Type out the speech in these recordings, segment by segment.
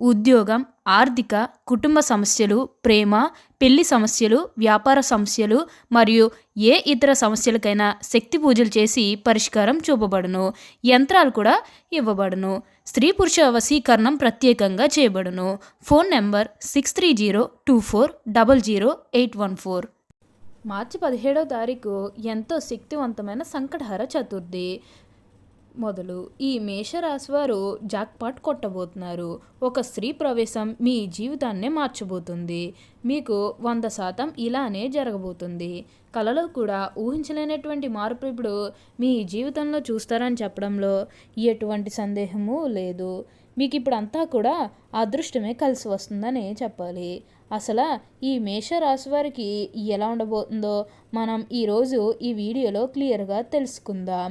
ఉద్యోగం ఆర్థిక కుటుంబ సమస్యలు ప్రేమ పెళ్ళి సమస్యలు వ్యాపార సమస్యలు మరియు ఏ ఇతర సమస్యలకైనా శక్తి పూజలు చేసి పరిష్కారం చూపబడును. యంత్రాలు కూడా ఇవ్వబడును. స్త్రీ పురుష వశీకరణం ప్రత్యేకంగా చేయబడును. Phone number six three zero two four double zero eight one four మార్చి పదిహేడో తారీఖు ఎంతో శక్తివంతమైన సంకటహర చతుర్థి. మొదలు. ఈ మేషరాశి వారు జాక్పాట్ కొట్టబోతున్నారు. ఒక స్త్రీ ప్రవేశం మీ జీవితాన్నే మార్చబోతుంది. మీకు వంద శాతం ఇలానే జరగబోతుంది. కళలో కూడా ఊహించలేనటువంటి మార్పు ఇప్పుడు మీ జీవితంలో చూస్తారని చెప్పడంలో ఎటువంటి సందేహము లేదు. మీకు ఇప్పుడు అంతా కూడా అదృష్టమే కలిసి వస్తుందని చెప్పాలి. అసలు ఈ మేషరాశి వారికి ఎలా ఉండబోతుందో మనం ఈరోజు ఈ వీడియోలో క్లియర్గా తెలుసుకుందాం.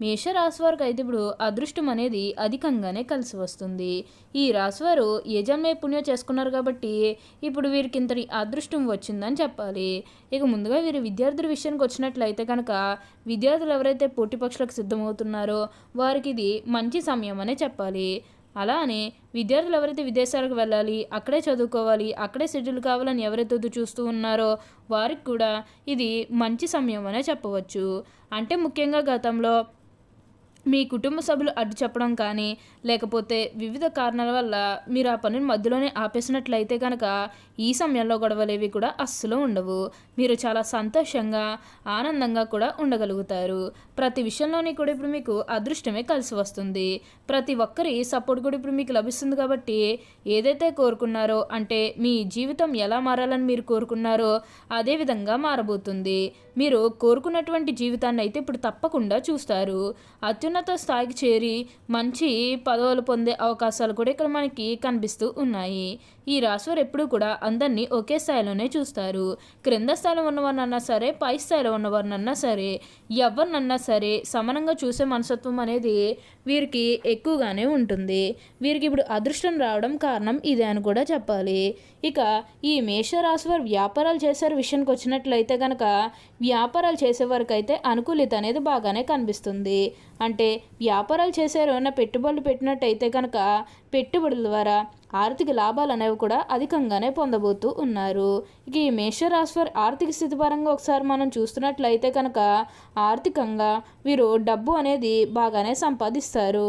మేషరాశివారికి అయితే ఇప్పుడు అదృష్టం అనేది అధికంగానే కలిసి వస్తుంది. ఈ రాశివారు ఏ జన్మే పుణ్యం చేసుకున్నారు కాబట్టి ఇప్పుడు వీరికి ఇంతటి అదృష్టం వచ్చిందని చెప్పాలి. ఇక ముందుగా వీరు విద్యార్థుల విషయానికి వచ్చినట్లయితే కనుక విద్యార్థులు ఎవరైతే పోటీ పక్షులకు సిద్ధమవుతున్నారో వారికి ఇది మంచి సమయం అనే చెప్పాలి. అలా అని విద్యార్థులు ఎవరైతే విదేశాలకు వెళ్ళాలి అక్కడే చదువుకోవాలి అక్కడే షెడ్యూల్ కావాలని ఎవరైతే చూస్తూ ఉన్నారో వారికి కూడా ఇది మంచి సమయం అనే చెప్పవచ్చు. అంటే ముఖ్యంగా గతంలో మీ కుటుంబ సభ్యులు అడ్డు చెప్పడం కానీ లేకపోతే వివిధ కారణాల వల్ల మీరు ఆ పనిని మధ్యలోనే ఆపేసినట్లయితే కనుక ఈ సమయంలో గొడవలేవి కూడా అస్సలు ఉండవు. మీరు చాలా సంతోషంగా ఆనందంగా కూడా ఉండగలుగుతారు. ప్రతి విషయంలోని కూడా ఇప్పుడు మీకు అదృష్టమే కలిసి వస్తుంది. ప్రతి ఒక్కరి సపోర్ట్ కూడా ఇప్పుడు మీకు లభిస్తుంది కాబట్టి ఏదైతే కోరుకున్నారో అంటే మీ జీవితం ఎలా మారాలని మీరు కోరుకున్నారో అదే విధంగా మారబోతుంది. మీరు కోరుకున్నటువంటి జీవితాన్ని అయితే ఇప్పుడు తప్పకుండా చూస్తారు. అత్యున్నత స్థాయికి చేరి మంచి పదవులు పొందే అవకాశాలు కూడా ఇక్కడ మనకి కనిపిస్తూ ఉన్నాయి. ఈ రాశివారు ఎప్పుడూ కూడా అందరినీ ఒకే స్థాయిలోనే చూస్తారు. క్రింద స్థాయిలో ఉన్నవారినన్నా సరే పై స్థాయిలో ఉన్నవారినన్నా సరే ఎవరినన్నా సరే సమానంగా చూసే మనసత్వం అనేది వీరికి ఎక్కువగానే ఉంటుంది. వీరికి ఇప్పుడు అదృష్టం రావడం కారణం ఇదే అని కూడా చెప్పాలి. ఇక ఈ మేషరాశి వారు వ్యాపారాలు చేసే విషయానికి వచ్చినట్లయితే కనుక వ్యాపారాలు చేసేవారికి అయితే అనుకూలిత అనేది బాగానే కనిపిస్తుంది. అంటే వ్యాపారాలు చేసేవారు ఏమైనా పెట్టుబడులు పెట్టినట్టయితే కనుక పెట్టుబడుల ద్వారా ఆర్థిక లాభాలు అనేవి కూడా అధికంగానే పొందబోతూ ఉన్నారు. ఇక ఈ మేషరాశి వారి ఆర్థిక స్థితి పరంగా ఒకసారి మనం చూస్తున్నట్లయితే కనుక ఆర్థికంగా వీరు డబ్బు అనేది బాగానే సంపాదిస్తారు.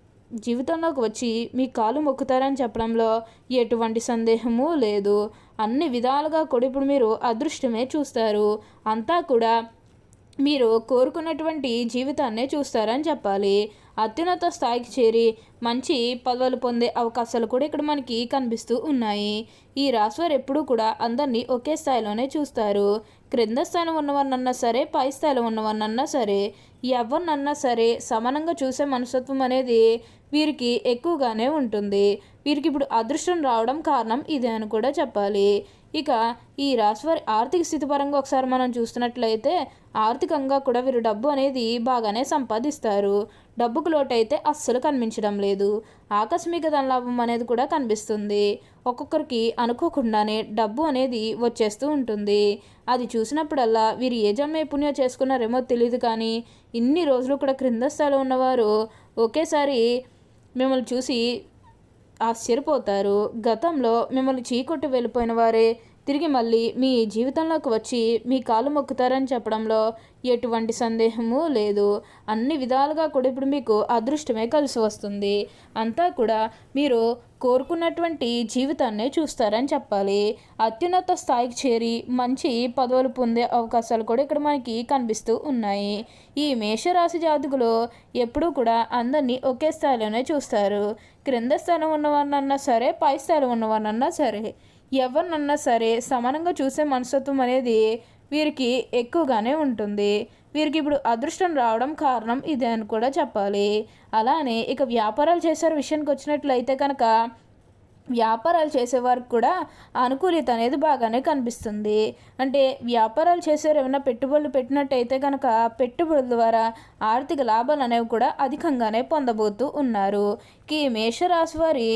జీవితంలోకి వచ్చి మీ కాలు మొక్కుతారని చెప్పడంలో ఎటువంటి సందేహము లేదు. అన్ని విధాలుగా కూడా ఇప్పుడు మీరు అదృష్టమే చూస్తారు. అంతా కూడా మీరు కోరుకున్నటువంటి జీవితాన్నే చూస్తారని చెప్పాలి. అత్యున్నత స్థాయికి చేరి మంచి పదవులు పొందే అవకాశాలు కూడా ఇక్కడ మనకి కనిపిస్తూ ఉన్నాయి. ఈ రాశివారు ఎప్పుడూ కూడా అందరినీ ఒకే స్థాయిలోనే చూస్తారు. క్రింద స్థాయిలో ఉన్నవారినన్నా సరే పై స్థాయిలో ఉన్నవారినన్నా సరే ఎవరినన్నా సరే సమానంగా చూసే మనస్తత్వం అనేది వీరికి ఎక్కువగానే ఉంటుంది. వీరికి ఇప్పుడు అదృష్టం రావడం కారణం ఇదే అని కూడా చెప్పాలి. ఇక ఈ రాశివారి ఆర్థిక స్థితి పరంగా ఒకసారి మనం చూస్తున్నట్లయితే ఆర్థికంగా కూడా వీరు డబ్బు అనేది బాగానే సంపాదిస్తారు. డబ్బుకు లోటైతే అస్సలు కనిపించడం లేదు. ఆకస్మిక ధనలాభం అనేది కూడా కనిపిస్తుంది. ఒక్కొక్కరికి అనుకోకుండానే డబ్బు అనేది వచ్చేస్తూ ఉంటుంది. అది చూసినప్పుడల్లా వీరు ఏ జమ్మైపుణ్యం చేసుకున్నారేమో తెలియదు కానీ ఇన్ని రోజులు కూడా క్రింద స్థాయిలో ఉన్నవారు ఒకేసారి మిమ్మల్ని చూసి ఆశ్చర్యపోతారు. గతంలో మిమ్మల్ని చీకొట్టి వెళ్ళిపోయిన వారే తిరిగి మళ్ళీ మీ జీవితంలోకి వచ్చి మీ కాలు మొక్కుతారని చెప్పడంలో ఎటువంటి సందేహము లేదు. అన్ని విధాలుగా కూడా ఇప్పుడు మీకు అదృష్టమే కలిసి వస్తుంది. అంతా కూడా మీరు కోరుకున్నటువంటి జీవితాన్నే చూస్తారని చెప్పాలి. అత్యున్నత స్థాయికి చేరి మంచి పదవులు పొందే అవకాశాలు కూడా ఇక్కడ మనకి కనిపిస్తూ ఉన్నాయి. ఈ మేషరాశి జాతకులు ఎప్పుడూ కూడా అందరినీ ఒకే స్థాయిలోనే చూస్తారు. క్రింద స్థానం ఉన్నవారినన్నా సరే పై స్థాయిలో ఉన్నవారినన్నా సరే. ఎవరినన్నా సరే సమానంగా చూసే మనస్తత్వం అనేది వీరికి ఎక్కువగానే ఉంటుంది. వీరికి ఇప్పుడు అదృష్టం రావడం కారణం ఇదే అని కూడా చెప్పాలి. అలానే ఇక వ్యాపారాలు చేసే విషయానికి వచ్చినట్లయితే కనుక వ్యాపారాలు చేసేవారికి కూడా అనుకూలిత అనేది బాగానే కనిపిస్తుంది. అంటే వ్యాపారాలు చేసేవారు ఏమైనా పెట్టుబడులు పెట్టినట్టయితే కనుక పెట్టుబడుల ద్వారా ఆర్థిక లాభాలు అనేవి కూడా అధికంగానే పొందబోతూ ఉన్నారు. ఈ మేషరాశి వారి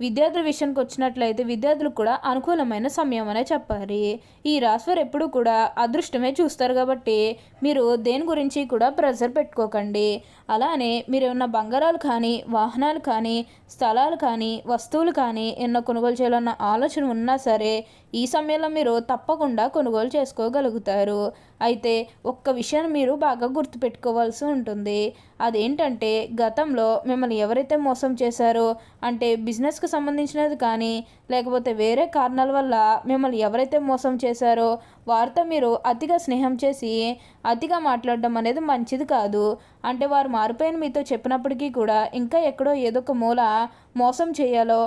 విద్యార్థుల విషయానికి వచ్చినట్లయితే విద్యార్థులకు కూడా అనుకూలమైన సమయం అనే చెప్పాలి. ఈ రాశివారు ఎప్పుడు కూడా అదృష్టమే చూస్తారు కాబట్టి మీరు దేని గురించి కూడా ప్రెజర్ పెట్టుకోకండి. అలానే మీరు ఏమన్నా బంగారాలు కానీ వాహనాలు కానీ స్థలాలు కానీ వస్తువులు కానీ ఎన్నో కొనుగోలు చేయాలన్న ఆలోచన ఉన్నా సరే ఈ సమయంలో మీరు తప్పకుండా కొనుగోలు చేసుకోగలుగుతారు. అయితే ఒక్క విషయాన్ని మీరు బాగా గుర్తుపెట్టుకోవాల్సి ఉంటుంది. అదేంటంటే గతంలో మిమ్మల్ని ఎవరైతే మోసం చేశారో అంటే బిజినెస్కి సంబంధించినది కానీ లేకపోతే వేరే కారణాల వల్ల మిమ్మల్ని ఎవరైతే మోసం చేశారో వారితో మీరు అతిగా స్నేహం చేసి అతిగా మాట్లాడడం అనేది మంచిది కాదు. అంటే వారు మారిపోయిన మీతో చెప్పినప్పటికీ కూడా ఇంకా ఎక్కడో ఏదో ఒక మూల మోసం చేయాలో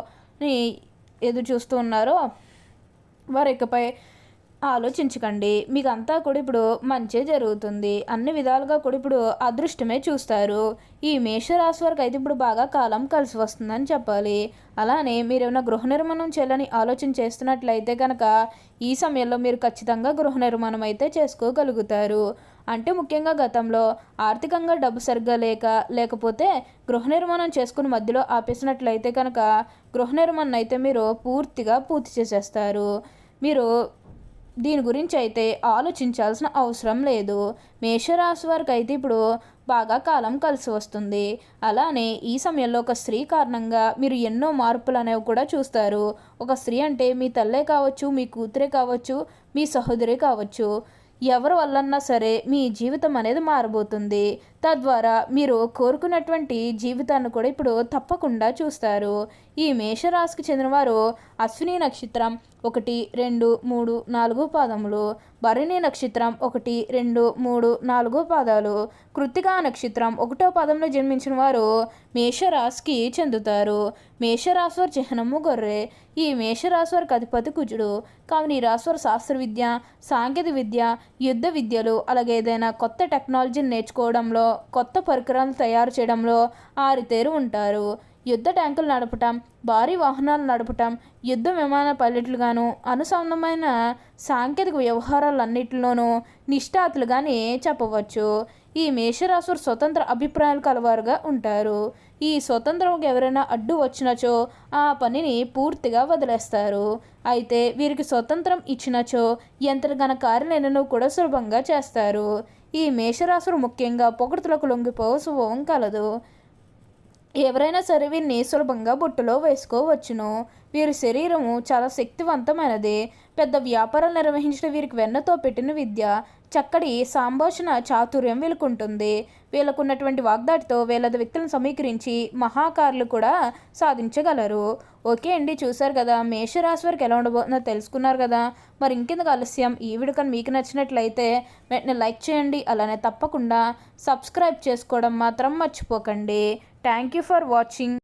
ఎదురు చూస్తూ ఉన్నారో వారు ఇకపై ఆలోచించకండి. మీకు అంతా కూడా ఇప్పుడు మంచి జరుగుతుంది. అన్ని విధాలుగా కూడా ఇప్పుడు అదృష్టమే చూస్తారు. ఈ మేషరాశి వారికి అయితే ఇప్పుడు బాగా కాలం కలిసి వస్తుందని చెప్పాలి. అలానే మీరు ఏమైనా గృహ నిర్మాణం చేయాలని ఆలోచన చేస్తున్నట్లయితే కనుక ఈ సమయంలో మీరు ఖచ్చితంగా గృహ నిర్మాణం అయితే చేసుకోగలుగుతారు. అంటే ముఖ్యంగా గతంలో ఆర్థికంగా డబ్బు సరిగ్గా లేక లేకపోతే గృహ నిర్మాణం చేసుకుని మధ్యలో ఆపేసినట్లయితే కనుక గృహ నిర్మాణం అయితే మీరు పూర్తిగా పూర్తి చేసేస్తారు. మీరు దీని గురించి అయితే ఆలోచించాల్సిన అవసరం లేదు. మేషరాశి వారికి అయితే ఇప్పుడు బాగా కాలం కలిసి వస్తుంది. అలానే ఈ సమయంలో ఒక స్త్రీ కారణంగా మీరు ఎన్నో మార్పులు అనేవి కూడా చూస్తారు. ఒక స్త్రీ అంటే మీ తల్లే కావచ్చు మీ కూతురే కావచ్చు మీ సహోదరి కావచ్చు. ఎవరి వల్లన్నా సరే మీ జీవితం అనేది మారబోతుంది. తద్వారా మీరు కోరుకున్నటువంటి జీవితాన్ని కూడా ఇప్పుడు తప్పకుండా చూస్తారు. ఈ మేషరాశికి చెందినవారు అశ్విని నక్షత్రం ఒకటి రెండు మూడు నాలుగు పాదములు భరణి నక్షత్రం ఒకటి రెండు మూడు నాలుగు పాదాలు కృత్తికా నక్షత్రం ఒకటో పాదంలో జన్మించిన వారు మేషరాశికి చెందుతారు. మేషరాశివారి చిహ్నము గొర్రె. ఈ మేషరాశివారికి అధిపతి కుజుడు. కావున ఈ రాశివారి శాస్త్ర విద్య సాంకేతిక విద్య యుద్ధ విద్యలు అలాగే ఏదైనా కొత్త టెక్నాలజీని నేర్చుకోవడంలో కొత్త పరికరాలు తయారు చేయడంలో ఆరితేరు ఉంటారు. యుద్ధ ట్యాంకులు నడపటం భారీ వాహనాలు నడపటం యుద్ధ విమాన పైలట్లుగాను అనుసంధమైన సాంకేతిక వ్యవహారాలన్నింటిలోనూ నిష్ఠాతులుగానే చెప్పవచ్చు. ఈ మేషరాశులు స్వతంత్ర అభిప్రాయాలు కలవారుగా ఉంటారు. ఈ స్వతంత్రం ఎవరైనా అడ్డు వచ్చినచో ఆ పనిని పూర్తిగా వదిలేస్తారు. అయితే వీరికి స్వతంత్రం ఇచ్చినచో యంత్రగణ కార్యాలయను కూడా సులభంగా చేస్తారు. ఈ మేషరాశులు ముఖ్యంగా పొగడుతులకు లొంగిపోవ స్వభావం కలదు. ఎవరైనా సరే వీరిని సులభంగా బుట్టలో వేసుకోవచ్చును. వీరి శరీరము చాలా శక్తివంతమైనది. పెద్ద వ్యాపారాలు నిర్వహించిన వీరికి వెన్నతో పెట్టిన విద్య చక్కటి సంభాషణ చాతుర్యం వీళ్ళకుంటుంది వీళ్ళకున్నటువంటి వాగ్దాటితో వేలాది వ్యక్తులను సమీకరించి మహాకారులు కూడా సాధించగలరు. ఓకే అండి చూసారు కదా మేషరాశి వారికి ఎలా ఉండబోతుందో తెలుసుకున్నారు కదా. మరి ఇంకెందుకు ఆలస్యం? ఈ వీడియో కానీ మీకు నచ్చినట్లయితే వెంటనే లైక్ చేయండి అలానే తప్పకుండా సబ్స్క్రైబ్ చేసుకోవడం మాత్రం మర్చిపోకండి. Thank you for watching.